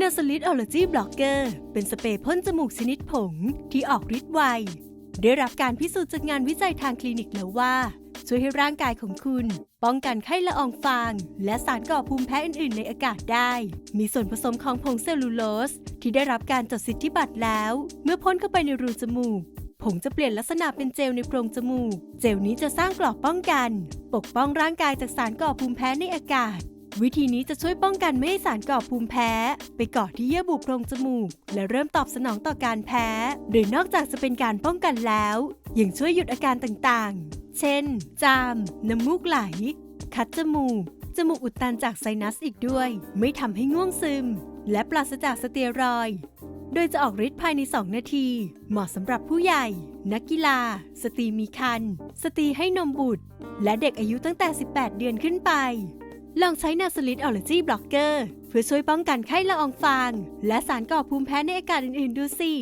n a s a l i t Allergy Blocker เป็นสเปรย์พ่นจมูกชนิดผงที่ออกฤทธิ์ไว ได้รับการพิสูจน์จากงานวิจัยทางคลินิกแล้วว่า ช่วยให้ร่างกายของคุณ ป้องกันไข้ละอองฟาง และสารก่อภูมิแพ้อื่น ๆ ในอากาศได้ มีส่วนผสมของผงเซลลูโลส ที่ได้รับการจดสิทธิบัตรแล้ว เมื่อพ่นเข้าไปในรูจมูกผงจะเปลี่ยนลักษณะเป็นเจลในโพรงจมูก เจลนี้จะสร้างกรอบป้องกัน ปกป้องร่างกายจากสารก่อภูมิแพ้ในอากาศ วิธีนี้จะช่วยป้องกันไม่ให้สารก่อภูมิแพ้ ไปเกาะที่เยื่อบุโพรงจมูก และเริ่มตอบสนองต่อการแพ้ โดยนอกจากจะเป็นการป้องกันแล้ว ยังช่วยหยุดอาการต่างๆ เช่น จาม น้ำมูกไหล คัดจมูก จมูกอุดตันจากไซนัสอีกด้วย ไม่ทำให้ง่วงซึม และปราศจากสเตียรอยด์โดยจะออกฤทธิ์ภายใน 2 นาที เหมาะสำหรับผู้ใหญ่ นักกีฬา สตรีมีครรภ์ สตรีให้นมบุตร และเด็กอายุตั้งแต่ 18 เดือนขึ้นไป ลองใช้นาสลิดออลจีบล็อกเกอร์เพื่อช่วยป้องกันไข้ละอองฟาง และสารก่อภูมิแพ้ในอากาศอื่นๆ ดูสิ